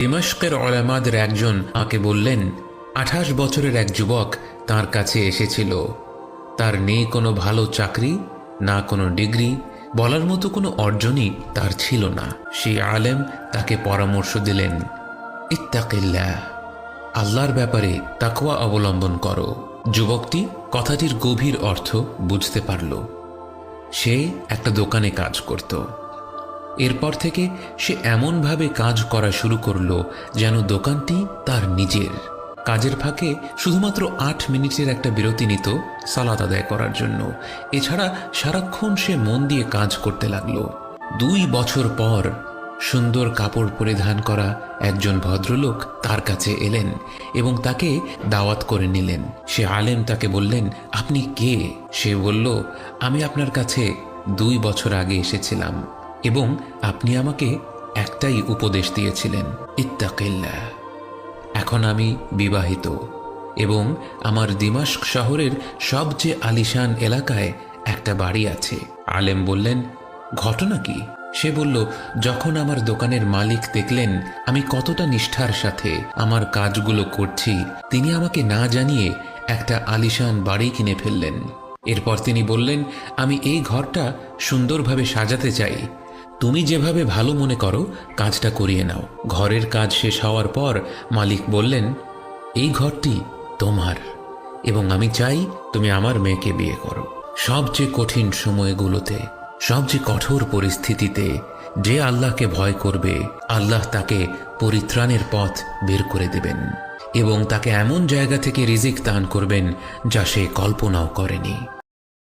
দিমাশকের ওলামাদের একজন আমাকে বললেন, আঠাশ বছরের এক যুবক তার কাছে এসেছিল। তার নেই কোনো ভালো চাকরি, না কোনো ডিগ্রি, বলার মতো কোনো অর্জনই তার ছিল না। সেই আলেম তাকে পরামর্শ দিলেন, ইত্তাকিল্লাহ, আল্লাহর ব্যাপারে তাকওয়া অবলম্বন করো। যুবকটি কথাটির গভীর অর্থ বুঝতে পারল। সে একটা দোকানে কাজ করত। এরপর থেকে সে এমনভাবে কাজ করা শুরু করল যেন দোকানটি তার নিজের। কাজের ফাঁকে শুধুমাত্র আট মিনিটের একটা বিরতি নিত সালাদ আদায় করার জন্য। এছাড়া সারাক্ষণ সে মন দিয়ে কাজ করতে লাগল। দুই বছর পর সুন্দর কাপড় পরিধান করা একজন ভদ্রলোক তার কাছে এলেন এবং তাকে দাওয়াত করে নিলেন। সে আলেম তাকে বললেন, আপনি কে? সে বলল, আমি আপনার কাছে দুই বছর আগে এসেছিলাম। এবং আপনি আমাকে একটাই উপদেশ দিয়েছিলেন ইত্তাকিল্লা এখন আমি বিবাহিত এবং আমার দিমাস্ক শহরের সবচেয়ে আলিশান এলাকায় একটা বাড়ি আছে। আলেম বললেন, ঘটনা কি? সে বলল, যখন আমার দোকানের মালিক দেখলেন আমি কতটা নিষ্ঠার সাথে আমার কাজগুলো করছি, তিনি আমাকে না জানিয়ে একটা আলিশান বাড়ি কিনে ফেললেন। এরপর তিনি বললেন, আমি এই ঘরটা সুন্দরভাবে সাজাতে চাই তুমি যেভাবে ভালো মনে করো, কাজটা করিয়ে নাও। ঘরের কাজ শেষ হওয়ার পর মালিক বললেন, এই ঘরটি তোমার, এবং আমি চাই তুমি আমার মেয়েকে বিয়ে করো। সবচেয়ে কঠিন সময়গুলোতে, সবচেয়ে কঠোর পরিস্থিতিতে যে আল্লাহকে ভয় করবে, আল্লাহ তাকে পরিত্রাণের পথ বের করে দেবেন এবং তাকে এমন জায়গা থেকে রিজিক দান করবেন যা সে কল্পনাও করেনি।